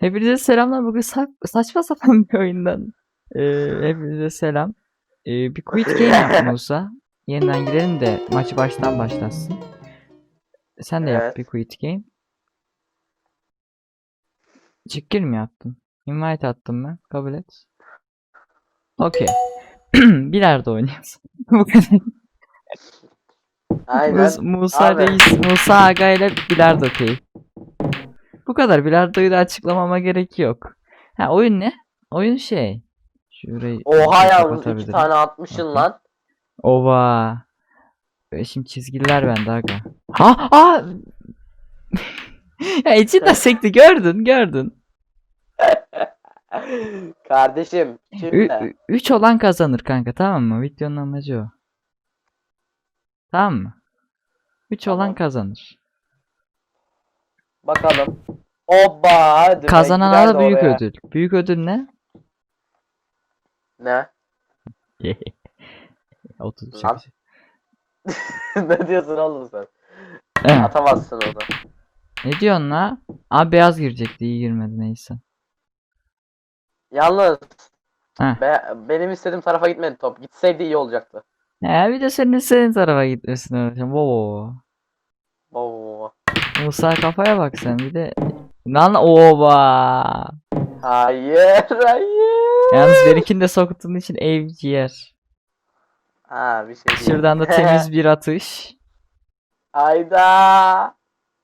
Hepinize selamlar. Bugün sa- saçma sapan bir oyundan. Ee, hepinize selam. Ee, bir quit game yap Musa. Yeniden girelim de maçı baştan başlasın. Sen de yap Evet. bir quit game. Çık mi yaptın? Invite attım ben. Kabul et. Okey. Bilardo oynuyoruz. Bu kadar. Aynen. Mus- Musa Abi. Reis, Musa Aga ile bilardo keyif. Bu kadar. Bilardoyu da açıklamama gerek yok. Ha oyun ne? Oyun şey. Şurayı Oha yalnız iki tane Bakayım. lan. Ova. Böyle şimdi çizgiler bende aga. Ha ha. ya içi de sekti gördün gördün. Kardeşim şimdi 3 olan kazanır kanka tamam mı? Videonun amacı o. Tamam mı? 3 olan Tamam. kazanır. Bakalım. Oba hadi Kazanana da büyük oraya. ödül. Büyük ödül ne? Ne? 30 Lan. ne diyorsun oğlum sen? Atamazsın onu. Ne diyorsun la? Abi beyaz girecekti iyi girmedi neyse. Yalnız Heh. be- benim istediğim tarafa gitmedi top. Gitseydi iyi olacaktı. He bir de senin senin tarafa gitmesini öğreteceğim. Wow. Oo. Musa kafaya bak sen bir de. Lan ova. Hayır hayır. Yalnız benimkini de soktuğun için ev ciğer. Ha bir şey değil. Şuradan da temiz bir atış. Hayda.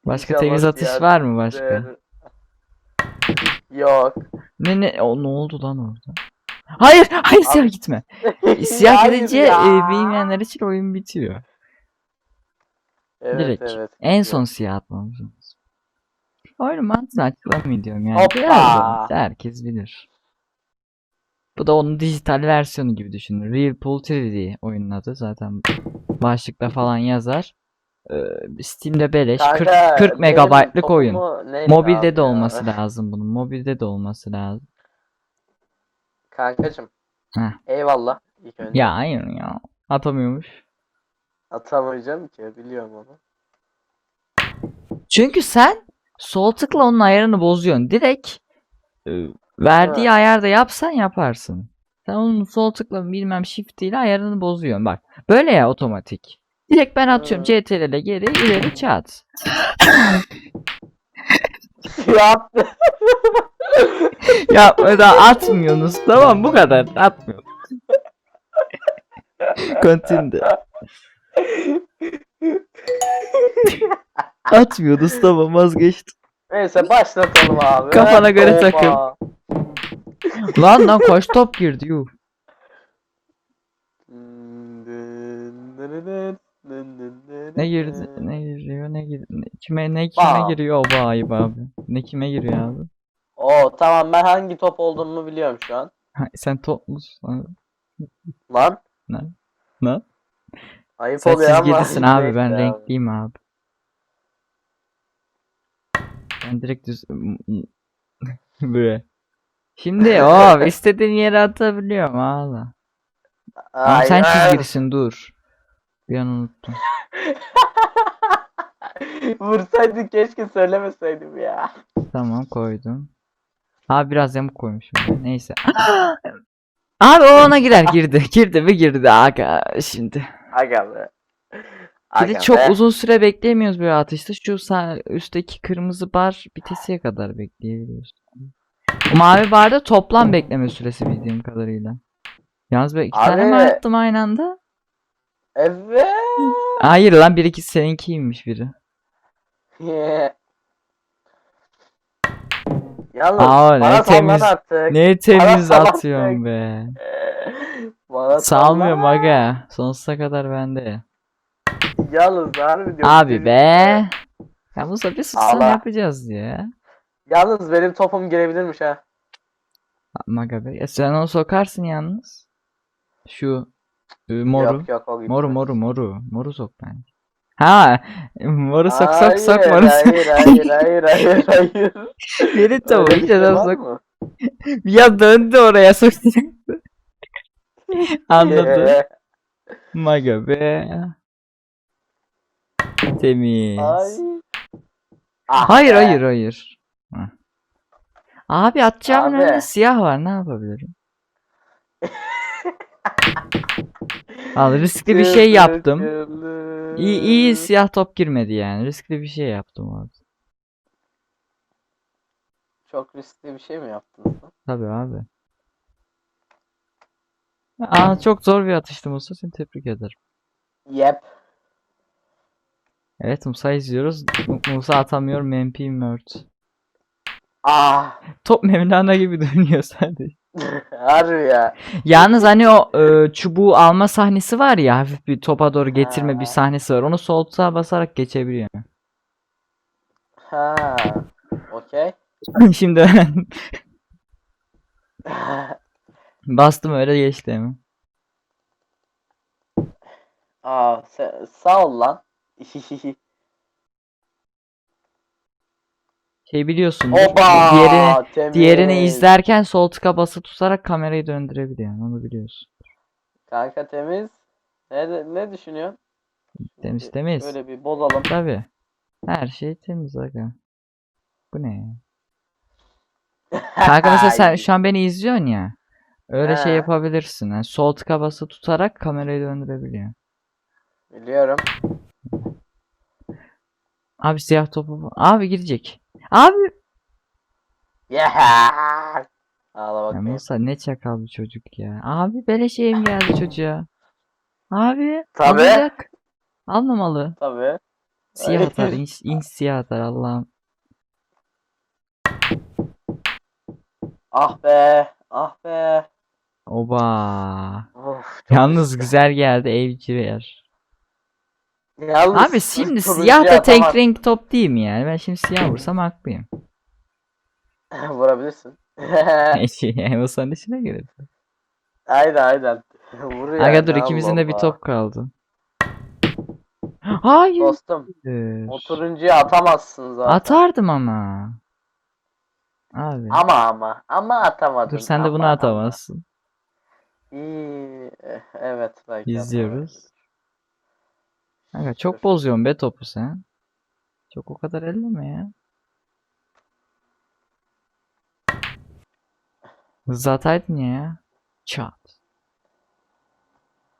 Başka İnşallah temiz atış ciğer var mı başka? Yok. Ne ne o ne oldu lan orada? Hayır, hayır siyah gitme. Siyah Hayır gidince ya. e, bilmeyenler için oyun bitiyor. Evet Direkt. evet. En son siyah atmamız lazım. Oyunun mantığını açıklamayayım diyorum yani. Hoppa. Biraz da herkes bilir. Bu da onun dijital versiyonu gibi düşünün. Real Pool 3D oyunun adı zaten başlıkta falan yazar. Ee, Steam'de beleş 40, Kanka, 40 benim megabaytlık oyun. Mobilde de ya? olması lazım bunun. Mobilde de olması lazım. Kankacım. Heh. Eyvallah. İlk önce. Ya hayır ya. Atamıyormuş. Atamayacağım ki biliyorum onu. Çünkü sen sol tıkla onun ayarını bozuyorsun. Direkt e, verdiği Evet. ayarda yapsan yaparsın. Sen onun sol tıkla bilmem shift ile ayarını bozuyorsun. Bak böyle ya otomatik. Direkt ben atıyorum Evet. CTRL'e geri ileri çat. Yap. Yapma da atmıyorsunuz tamam bu kadar atmıyor. Continue. Atmıyorsunuz tamam vazgeçtim. Neyse başlatalım abi. Kafana göre Hoppa. takım. Lan lan kaç top girdi yuh. Ne girdi? Ne giriyor? Ne gir? Ne, kime ne kime Bam. giriyor o ayıp abi? Ne kime giriyor abi? Oo tamam ben hangi top olduğumu biliyorum şu an. Ha, sen top musun? Lan. Ne? Ne? Ayıp Sen oluyor ama. çizgilisin abi ben abi. renkliyim abi. Ben direkt düz böyle. Şimdi o istediğin yere atabiliyorum ağla. Ama sen çizgilisin dur. Bir an unuttum. Vursaydın keşke söylemeseydim ya. Tamam koydum. Abi biraz yamuk koymuşum. ben. Neyse. Abi o ona girer girdi. Girdi mi girdi aga şimdi. Aga be. Bir de Aga çok be. uzun süre bekleyemiyoruz böyle atışta. Şu sağ üstteki kırmızı bar bitesiye kadar bekleyebiliyoruz. Mavi barda toplam bekleme süresi bildiğim kadarıyla. Yalnız böyle iki tane mi Abi. attım aynı anda? Evet. Hayır lan bir iki seninkiymiş biri. Yalnız Aa, ne bana temiz- artık. Ne temiz atıyorum be. Bana Salmıyorum sallan. aga. Sonsuza kadar bende. Yalnız harbi diyorum. Abi be. Ya bu sefer sussan Allah. yapacağız ya. Yalnız benim topum girebilirmiş ha. Maga be. Ya sen onu sokarsın yalnız. Şu e, moru. Yok yok o gitmez. Moru moru moru. Moru sok bence. Ha, moru sok sok sok moru sok. Hayır hayır hayır hayır hayır. Geri tavuğu Öyle bir şey var mı? Ya döndü oraya sokacaktı. Anladım. Ee, Maga be. Temiz. Ay. Ah Hayır be. hayır hayır. Heh. Abi atacağımın Abi. önünde siyah var ne yapabilirim? Al riskli bir şey yaptım. İyi, iyi siyah top girmedi yani. Riskli bir şey yaptım abi. Çok riskli bir şey mi yaptın? Tabii abi. Aa çok zor bir atıştı Musa. Seni tebrik ederim. Yep. Evet Musa izliyoruz. Mu- Musa atamıyor. MP Mört. Ah. Top Mevlana gibi dönüyor sadece. Harbi ya. Yalnız hani o e, çubuğu alma sahnesi var ya hafif bir topa doğru getirme bir Ha. sahnesi var. Onu sol tuzağa basarak geçebiliyor. Ha. Okey. Şimdi bastım öyle geçti hemen. Aa, se- sağ ol lan. Şey biliyorsun. Oba! Diğerini, temiz. diğerini izlerken sol tıka basılı tutarak kamerayı döndürebiliyor. Onu biliyorsun. Kanka temiz. Ne de- ne düşünüyorsun? Temiz temiz. Şöyle bir bozalım. Tabii. Her şey temiz aga. Bu ne ya? Kanka mesela sen şu an beni izliyorsun ya. Öyle şey Ha. yapabilirsin. Yani sol tıka basılı tutarak kamerayı döndürebiliyor. Biliyorum. Abi siyah topu. Abi girecek. Abi. Yeah. Ağla Ya bakayım. Musa ne çakal bir çocuk ya. Abi beleş eğim geldi çocuğa. Abi. Tabii. alacak. Almamalı. Tabii. Siyah Ay. atar. inç, inç siyah atar Allah'ım. Ah be. Ah be. Oba. Of, çok Yalnız riskli. güzel geldi evciler. Yalnız Abi şimdi siyah da tek atamaz. renk top değil mi yani? Ben şimdi siyah vursam haklıyım. Vurabilirsin. O senin işine gelir. aynen aynen. Vur Aga yani, dur ikimizin de bir Allah top kaldı. Hayır. Dostum o turuncuyu atamazsın zaten. Atardım ama. Abi. Ama ama. Ama atamadın. Dur sen de ama, bunu ama. atamazsın. İyi. eh, Evet belki İzliyoruz. Aga çok bozuyorsun be topu sen. Çok o kadar elleme ya. Hızlı ataydın ya. Çat.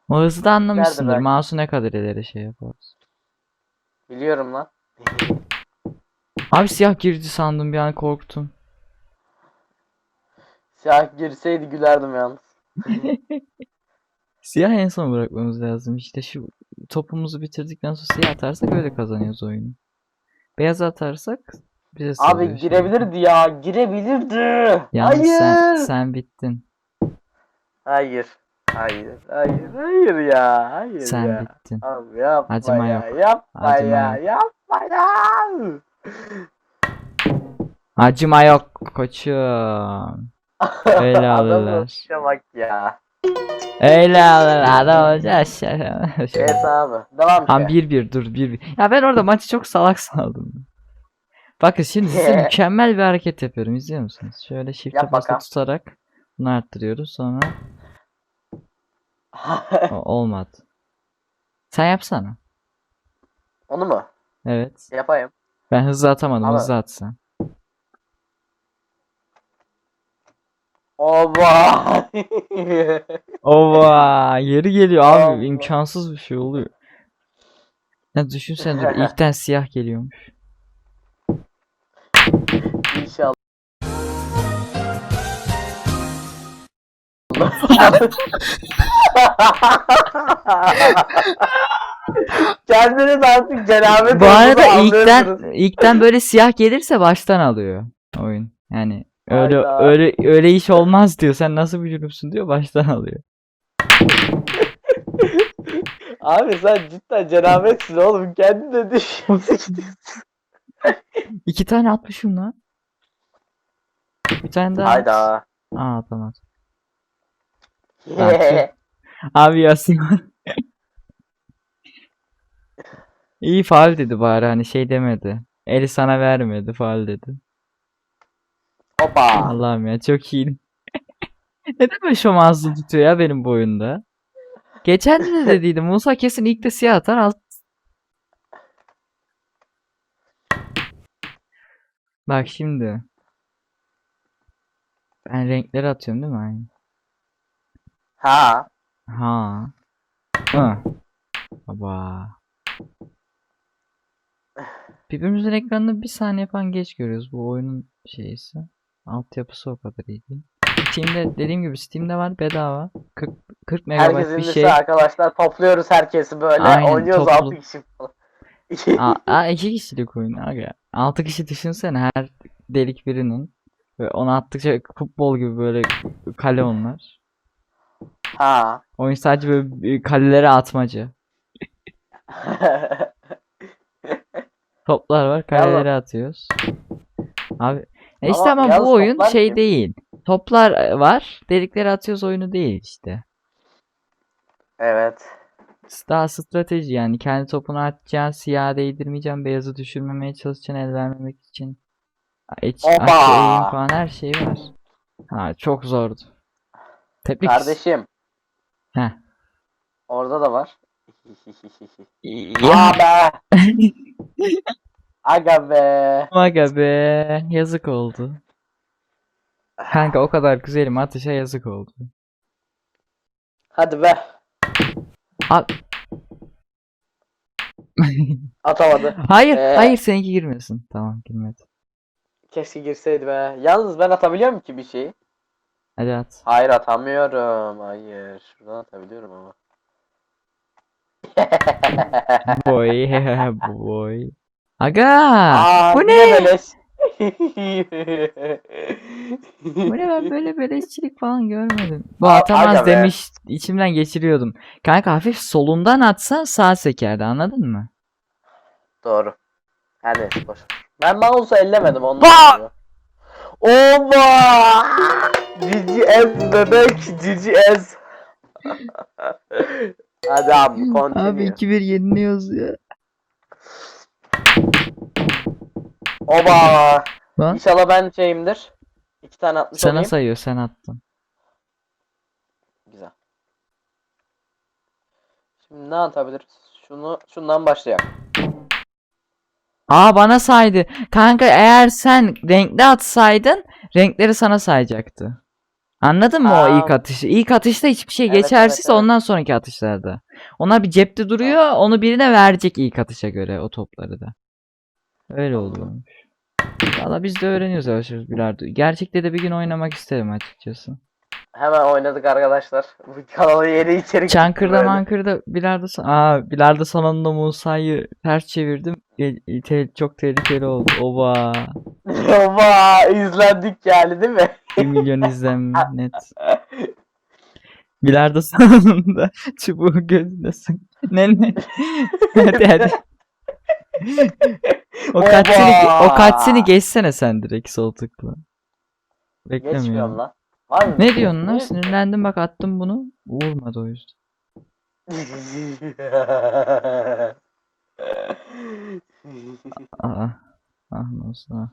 O hızı da anlamışsındır. belki. Mouse'u ne kadar ileri şey yaparız. Biliyorum lan. Abi siyah girdi sandım bir an korktum. Siyah girseydi gülerdim yalnız. Siyah en son bırakmamız lazım. İşte şu topumuzu bitirdikten sonra siyah atarsak öyle kazanıyoruz oyunu. Beyaz atarsak bize Abi sarıyor girebilirdi ya. Girebilirdi. Yalnız Hayır. sen, sen bittin. Hayır. Hayır. Hayır. Hayır ya. Hayır Sen ya. bittin. Abi yapma Acıma ya. yok. Yapma Acıma ya. yok. Yapma ya. Acıma yok koçum. Öyle alırlar. işe bak ya. Öyle alırlar. Adam olacak. Evet abi. Devam Tam ki. 1-1 dur 1-1. Ya ben orada maçı çok salak sandım. Bakın şimdi size mükemmel bir hareket yapıyorum. İzliyor musunuz? Şöyle shift'e basılı tutarak bunu arttırıyoruz. Sonra O- olmadı. Sen yapsana. Onu mu? Evet. Yapayım. Ben hızlı atamadım. Ama- Hızlı at Oba. Ova yeri geliyor abi. İmkansız bir şey oluyor. Ya düşünsene dur ilkten siyah geliyormuş. İnşallah. Kendiniz artık cenabet Bu arada olduğunu ilkten anlıyorsunuz. ilkten böyle siyah gelirse baştan alıyor oyun. Yani öyle Hayda. öyle öyle iş olmaz diyor. Sen nasıl bir cürümsün diyor baştan alıyor. Abi sen cidden cenabetsin oğlum. Kendin de düşüyorsun. İki tane atmışım lan. Bir tane daha. Hayda. Aa tamam. Abi Yasin var. İyi faal dedi bari hani şey demedi. Eli sana vermedi faal dedi. Hoppa. Allah'ım ya çok iyi. Neden böyle şomazlı tutuyor ya benim bu oyunda? Geçen de dediydim. Musa kesin ilk de siyah atar alt. Bak şimdi. Ben renkleri atıyorum değil mi? Aynı. Ha. Ha. Hı. Baba. Birbirimizin ekranını bir saniye falan geç görüyoruz. Bu oyunun şeysi. Altyapısı o kadar iyi değil. Steam'de dediğim gibi Steam'de var bedava. 40, 40 megabayt bir şey. arkadaşlar topluyoruz herkesi böyle Aynen, oynuyoruz toplu- 6 kişi falan. Aa, aa, iki kişilik oyun aga. 6 kişi düşünsene her delik birinin. Ve onu attıkça futbol gibi böyle kale onlar. ha. Oyun sadece böyle kalelere atmaca. Toplar var, kalelere atıyoruz. Abi e işte Ama bu oyun şey kim? değil. Toplar e, var, delikleri atıyoruz oyunu değil işte. evet. Daha strateji yani kendi topunu atacaksın, siyah değdirmeyeceksin, beyazı düşürmemeye çalışacaksın el vermemek için. Eğim falan her şey var. Ha çok zordu. Tebrik. Kardeşim. Heh. Orada da var. Ya. Be. Aga be. Aga be yazık oldu. Kanka o kadar güzelim atışa yazık oldu. Hadi be. At. Atamadı. hayır, Ee, hayır seninki girmesin. Tamam girmedi. Keşke girseydi be. Yalnız ben atabiliyor muyum ki bir şeyi? Hadi at. Hayır atamıyorum. Hayır. Şuradan atabiliyorum ama. Boy, boy. Aga, Aa, bu ne? beleş. Bu ne ben böyle beleşçilik falan görmedim. Bu atamaz aga be. demiş içimden geçiriyordum. Kanka hafif solundan atsa sağ sekerdi anladın mı? Doğru. Neyse boş. Ben mouse'u ellemedim oluyor. Oba! Ez bebek, cici ez. Hadi abi Abi continue. 2-1 yeniliyoruz ya. Oba! Lan İnşallah ben şeyimdir. İki tane atmış sana olayım. sayıyor sen attın. Güzel. Şimdi ne atabiliriz? Şunu şundan başlayalım. Aa bana saydı. Kanka eğer sen renkli atsaydın renkleri sana sayacaktı. Anladın mı o Aa. ilk atışı? İlk atışta hiçbir şey Evet, evet, geçersiz evet. ondan sonraki atışlarda. Onlar bir cepte duruyor onu birine verecek ilk atışa göre o topları da. Öyle oluyormuş. Valla biz de öğreniyoruz yavaş yavaş bilardo. Gerçekte de bir gün oynamak isterim açıkçası. Hemen oynadık arkadaşlar. Bu kanala yeni içerik Çankırı'da böyle. mankırı'da bilardo, Aa, bilardo salonunda Musa'yı ters çevirdim. Ge- te- çok tehlikeli oldu. Oba. Oba! izlendik yani değil mi? 1 milyon izlenme net. Bilardo salonunda çubuğu gözüne sok. Ne ne? hadi hadi. O katsini, o katsini geçsene sen direkt sol tıkla. Geçmiyorum Beklemiyorum. lan. Var mı? Ne diyorsun lan? Ne? Sinirlendim bak attım bunu. Vurmadı o yüzden. Aa. Ah Musa.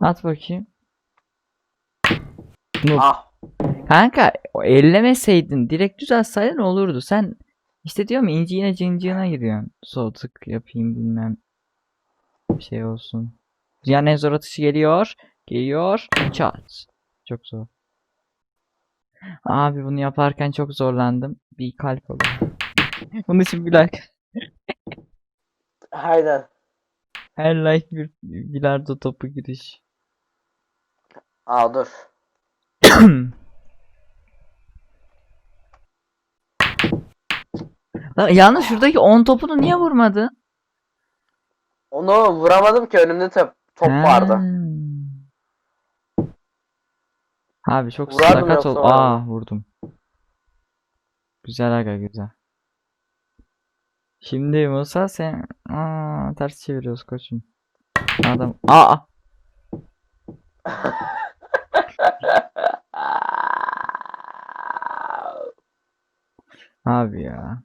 At bakayım. Noob. ah. Kanka ellemeseydin direkt düz atsaydın olurdu. Sen işte diyorum inciğine cinciğine giriyorsun. Sol tık yapayım bilmem. Bir şey olsun. Dünyanın en zor atışı geliyor. Geliyor. Çat. Çok zor. Abi bunu yaparken çok zorlandım. Bir kalp olur. Bunun için bir like. Aynen. Her like bir bilardo topu giriş. Aa dur. Lan yalnız şuradaki 10 topunu niye vurmadı? Onu vuramadım ki önümde top, top vardı. Hmm. Abi çok Vurardım sakat ol. yoksa. Aa vurdum. Güzel aga güzel. Şimdi Musa sen Aa, ters çeviriyoruz koçum. Adam Aa abi ya.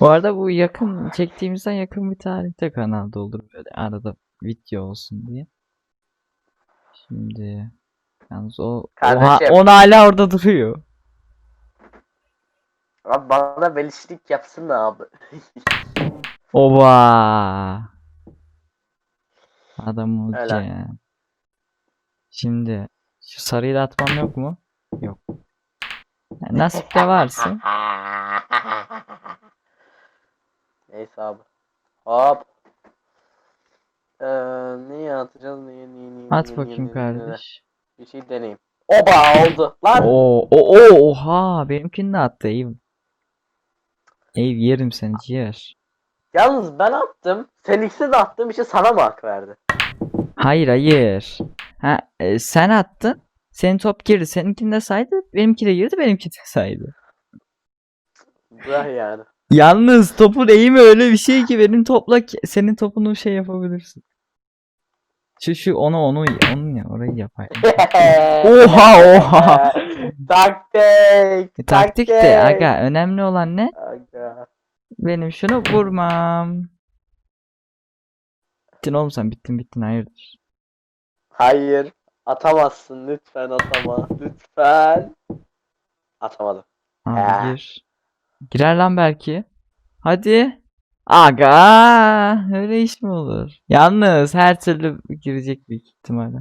Bu arada bu yakın çektiğimizden yakın bir tarihte kanalda olur böyle arada video olsun diye. Şimdi yalnız o o, ha- Kardeşim. on hala orada duruyor. Abi bana belişlik yapsın da abi. Oba. Adam oldu ya. Şimdi şu sarıyı da atmam yok mu? Yok. Yani nasip de varsa. Neyse abi. Hop. Ee, neyi atacağız? Neyi, neyi, neyi, At neyi, bakayım neyi, neyi, neyi? kardeş. Bir şey deneyeyim. Oba oldu. Lan. Oo, o, o, oha benimkini de attı Eyv. Eyv yerim seni ciğer. Yalnız ben attım. İkisi de attım. İşte sana mı hak verdi? Hayır hayır. Ha, e, sen attın. Senin top girdi. Seninkini de saydı. Benimki de girdi. Benimki de saydı. Güzel yani. Yalnız topun eğimi öyle bir şey ki benim topla senin topunu şey yapabilirsin. Şu şu onu onu onu ya orayı yapar. Oha oha. taktik. E, Taktik de aga önemli olan ne? Aga. Benim şunu vurmam. Bittin oğlum sen bittin bittin hayırdır. Hayır. Atamazsın. Lütfen atama. Lütfen. Atamadım. Abi gir. Girer lan belki. Hadi. Aga öyle iş mi olur? Yalnız her türlü girecek büyük ihtimalle.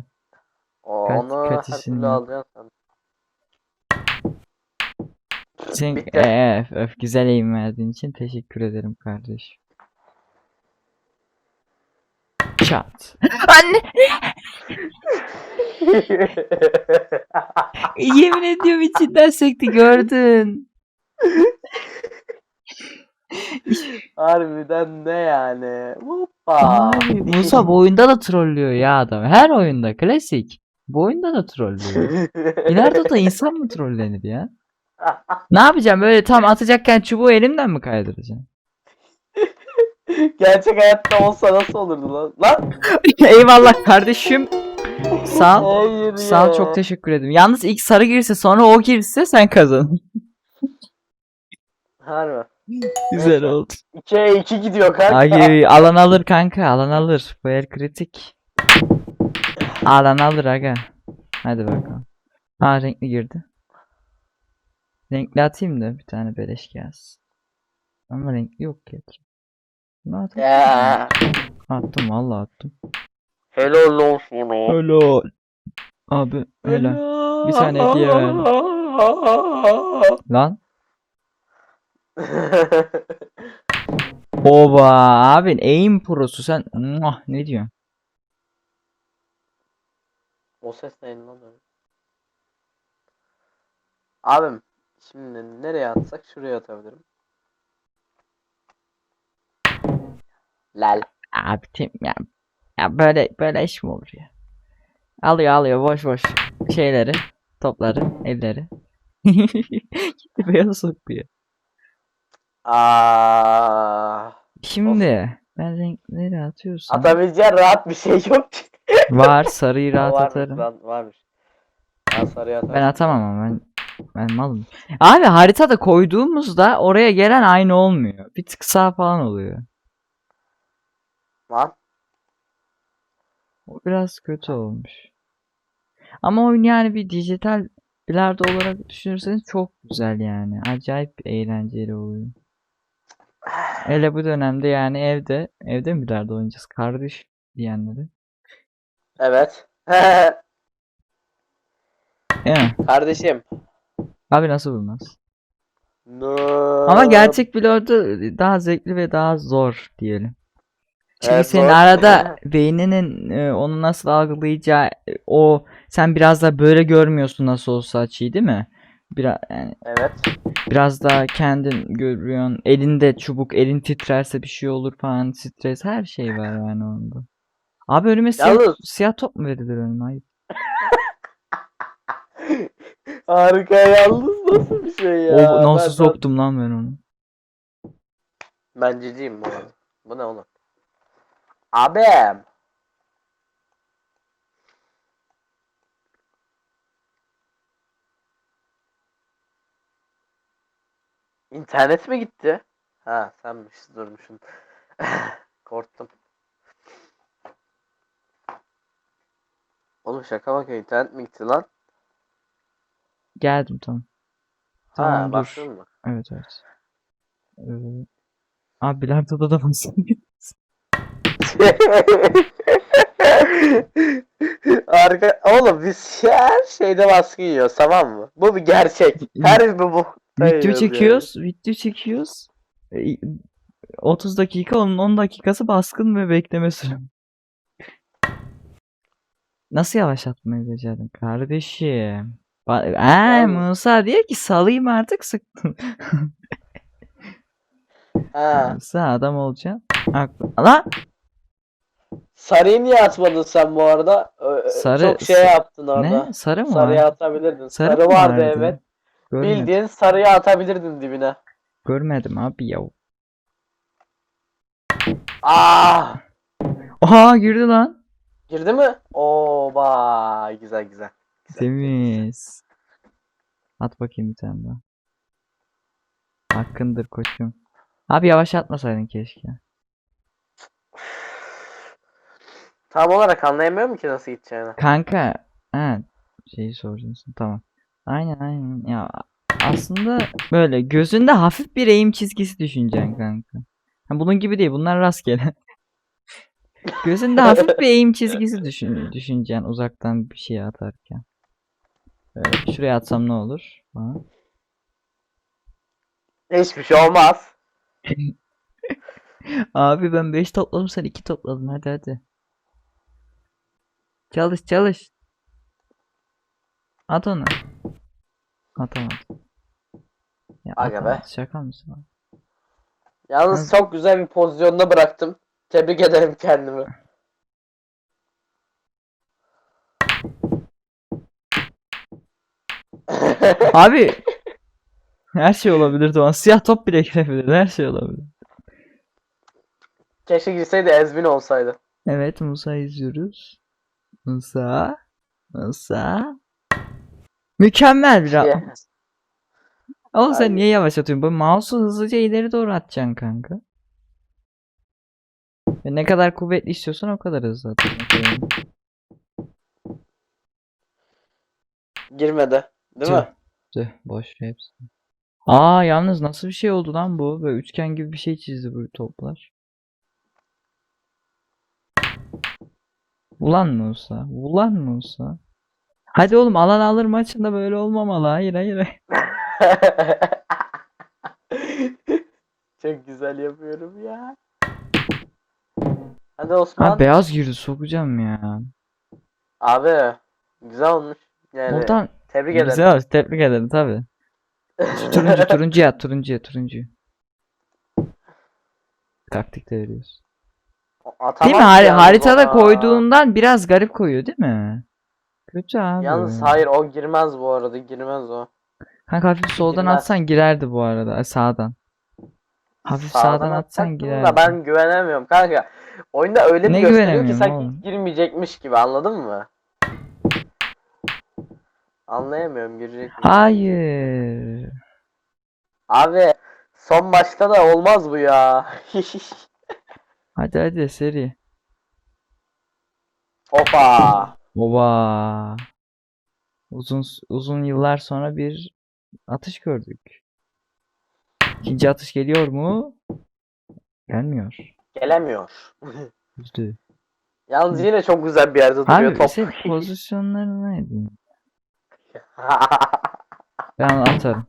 O, Kaç- onu kaç her türlü alacaksın sen. Sen Bitti. öf, güzel eğim verdiğin için teşekkür ederim kardeş. Çat. Anne yemin ediyorum içinden sekti gördün. Harbiden ne yani? Hoppa. Abi Musa bu oyunda da trollüyor ya adam. Her oyunda klasik. Bu oyunda da trollüyor. İleride da insan mı trollenir ya? Ne yapacağım böyle tam atacakken çubuğu elimden mi kaydıracağım? Gerçek hayatta olsa nasıl olurdu lan? Lan! Eyvallah kardeşim. Sağ ol. Hayır Sağ ol ya. çok teşekkür ederim. Yalnız ilk sarı girse sonra o girse sen kazan. Harbi. Güzel oldu. 2'ye 2 gidiyor kanka. Ay alan alır kanka alan alır. Bu el kritik. Alan alır aga. Hadi bakalım. Ha renkli girdi. Renkli atayım da bir tane beleş gelsin. Ama renkli yok ki. Ne atayım? Ya. Attım valla attım. Helal olsun o. Helal. Abi helal. Bir tane hediye ver. Lan. Oba abi aim prosu sen Muah, ne diyorsun? o ses neydi lan öyle? Abim şimdi nereye atsak şuraya atabilirim. Lal. Abi tim ya, ya böyle böyle iş mi olur ya? Alıyor alıyor boş boş şeyleri, topları, elleri. Gitti beyaz sokuyor. Aa, Şimdi ben renkleri atıyorsam atabileceğin rahat bir şey yok ki. var sarıyı rahat Varmış atarım. lan, varmış. Ben sarıya atarım. Ben atamam ama ben ben malım. Abi haritada koyduğumuzda oraya gelen aynı olmuyor. Bir tık sağ falan oluyor. Lan. O biraz kötü olmuş. Ama oyun yani bir dijital bilardo olarak düşünürseniz çok güzel yani. Acayip eğlenceli oyun. Hele bu dönemde yani evde evde mi bilardo oynayacağız kardeş diyenleri. Evet. Mi? Kardeşim. Abi nasıl vurmaz? No. Ama gerçek bilardo daha zevkli ve daha zor diyelim. Çünkü Evet, senin zor. arada beyninin e, onu nasıl algılayacağı e, o sen biraz da böyle görmüyorsun nasıl olsa açıyı değil mi? Biraz yani Evet. biraz daha kendin görüyorsun. Elinde çubuk, elin titrerse bir şey olur falan. Stres her şey var yani onda. Abi önüme siyah, Yalnız- siyah top mu verilir önüme? Hayır. Harika yalnız nasıl bir şey ya? O, nasıl Ben- soktum lan ben onu? Ben ciciyim bu arada. Bu ne oğlum? Abim. İnternet mi gitti? Ha senmiş durmuşsun. Korktum. Oğlum şaka bak internet mi gitti lan? Geldim tamam. Tamam ha dur. mı? Evet evet. Ee, abi bilardoda da basın. Arka oğlum biz her şeyde baskı yiyoruz tamam mı? Bu bir gerçek. Her bir bu. video çekiyoruz. Video çekiyoruz. Ee, 30 dakika onun 10 dakikası baskın ve bekleme sürem. Nasıl yavaşlatmayı becerdin kardeşim? Yalnız- Musa diyor ki salayım artık sıktım. Ha. Musa adam olacaksın. Aklı. Lan! Sarıyı niye atmadın sen bu arada? Ö- Sarı- Çok şey yaptın orada. Ne? Sarı mı Sarıyı var? atabilirdin. Sarı mı vardı evet. Görmedim. Bildiğin sarıyı atabilirdin dibine. Görmedim abi ya. Aa! Oha girdi lan. Girdi mi? Oba güzel güzel. Temiz. At bakayım bir tane daha. Hakkındır koçum. Abi yavaş atmasaydın keşke. Tam olarak anlayamıyorum ki nasıl gideceğini. Kanka. Ha, şeyi soracaksın. Tamam. Aynen aynen. Ya aslında böyle gözünde hafif bir eğim çizgisi düşüneceksin kanka. Ha, bunun gibi değil. Bunlar rastgele. Gözünde hafif bir eğim çizgisi düşün, düşüneceksin uzaktan bir şey atarken. Böyle şuraya atsam ne olur? Ha. Hiçbir şey olmaz. Abi ben 5 topladım sen 2 topladın hadi hadi. Çalış çalış. At onu. Atamadım. Ya Aga be. Şaka mısın abi? Yalnız çok güzel bir pozisyonda bıraktım. Tebrik ederim kendimi. Abi her şey olabilir Doğan. Siyah top bile girebilir. Her şey olabilir. Keşke girseydi Ezmin olsaydı. Evet Musa izliyoruz. Musa. Musa. Mükemmel bir Şey- atma. Oğlum sen niye yavaş atıyorsun? Bu mouse'u hızlıca ileri doğru atacaksın kanka. Ve ne kadar kuvvetli istiyorsan o kadar hızlı atacaksın. Girmedi. Değil mi? Tüh, boş hepsi. Aa yalnız nasıl bir şey oldu lan bu? Böyle üçgen gibi bir şey çizdi bu toplar. Ulan Musa. Ulan Musa. Hadi oğlum alan alır maçında böyle olmamalı. Hayır hayır. hayır. Çok güzel yapıyorum ya. Hadi Osman. Ha beyaz girdi sokacağım ya. Abi güzel olmuş. Yani Oradan tebrik ederim. güzel olmuş. Tebrik ederim tabi. Turuncu turuncu at turuncu turuncu. Taktik de veriyoruz. Atamaz Değil mi? Har- yalnız haritada ona. koyduğundan biraz garip koyuyor değil mi? Kötü abi. Yalnız hayır o girmez bu arada girmez o. Kanka hafif soldan Girmez. atsan girerdi bu arada. Ay, Sağdan. Hafif sağdan, atsan atacaktım girerdi. da ben güvenemiyorum kanka. Oyunda öyle bir Ne gösteriyor ki sanki oğlum? girmeyecekmiş gibi anladın mı? Anlayamıyorum girecek mi? Hayır. Abi son maçta da olmaz bu ya. Hadi hadi seri. Opa. Oba. Uzun uzun yıllar sonra bir atış gördük. İkinci atış geliyor mu? Gelmiyor. Gelemiyor. Üzdü. Yalnız yine çok güzel bir yerde duruyor Abi top. sen pozisyonları neydi? Ben atarım.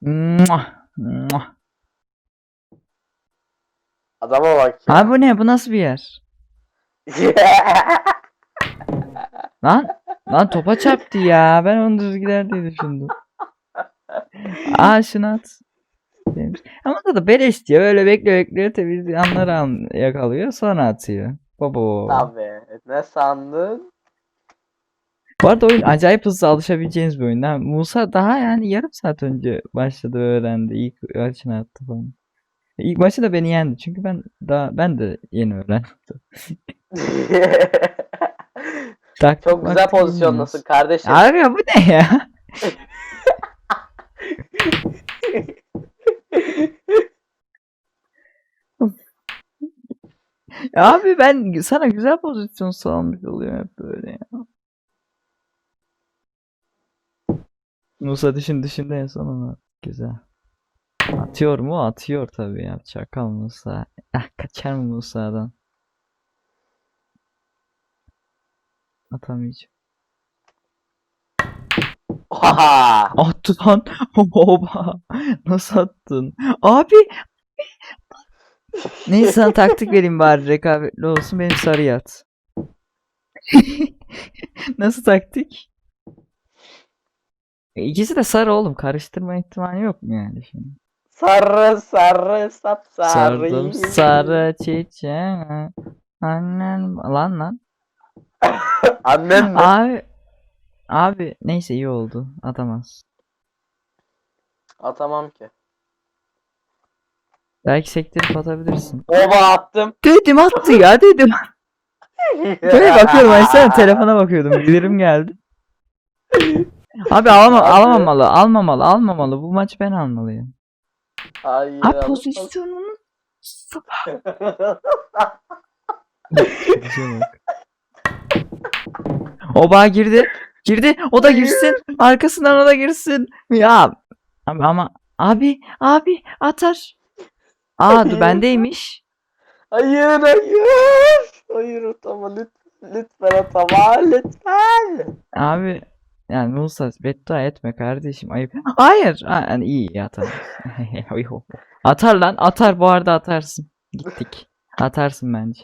Muah, muah. Adama bak ya. Abi bu ne? Bu nasıl bir yer? Lan lan topa çarptı ya. Ben onu düz gider diye düşündüm. Aa şunu at. Demiş. Ama da da beleş diye böyle bekliyor bekliyor temiz anları an yakalıyor sonra atıyor. Baba. Tabii. Ne sandın? Bu arada oyun acayip hızlı alışabileceğiniz bir oyun. Ha, Musa daha yani yarım saat önce başladı öğrendi. İlk maçını attı falan. İlk maçı da beni yendi. Çünkü ben daha ben de yeni öğrendim. Taktik Çok güzel pozisyondasın kardeşim. Abi bu ne ya? Ya Abi ben sana güzel pozisyon sağlamış oluyorum hep böyle ya. Musa düşün düşündü en son ama güzel. Atıyor mu? Atıyor tabii ya. Çakal Musa. Ah kaçar mı Musa'dan? Atamayacağım. Oha! Attı lan. Oba. Nasıl attın? Abi. Neyse sana taktik vereyim bari rekabetli olsun benim sarıya at. Nasıl taktik? E, İkisi de sarı oğlum. Karıştırma ihtimali yok mu yani şimdi? Sarı sarı sap sarı. Sardım sarı çiçeği. Annen lan lan. Annen mi? Abi abi neyse iyi oldu. Atamaz. Atamam ki. Belki sektirip atabilirsin. Oba attım. Dedim attı ya dedim. Böyle bakıyorum ay sen telefona bakıyordum. Bildirim geldi. Abi alama, alamamalı, almamalı, almamalı. Bu maç ben almalıyım. Hayır. Ha pozisyonunu Oba girdi. Girdi. O da girsin. Arkasından o da girsin. Ya. Abi ama abi abi atar. Aa dur bendeymiş. hayır hayır. Hayır atama lütfen. Lütfen atama lütfen. Abi yani Musa beddua etme kardeşim ayıp. Hayır. Ha, yani iyi iyi atar. atar lan atar bu arada atarsın. Gittik. Atarsın bence.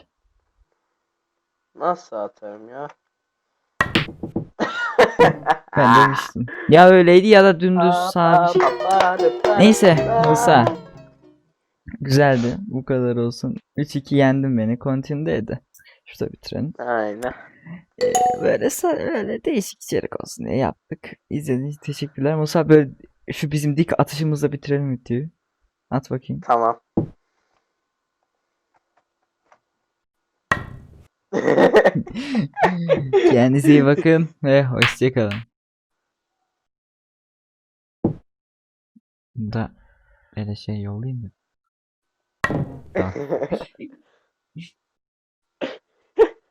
Nasıl atarım ya? Ben demiştim. Ya öyleydi ya da dümdüz sağ bir şey. Neyse Musa. Güzeldi. Bu kadar olsun. 3-2 yendin beni. Continue edi. Şurada bitirelim. Aynen. Böyle, böyle değişik içerik olsun diye yaptık. İzlediğiniz için teşekkürler. Musa böyle şu bizim dik atışımızla bitirelim videoyu. At bakayım. Tamam. Kendinize iyi bakın ve hoşçakalın. Da böyle şey yollayayım mı? Tamam.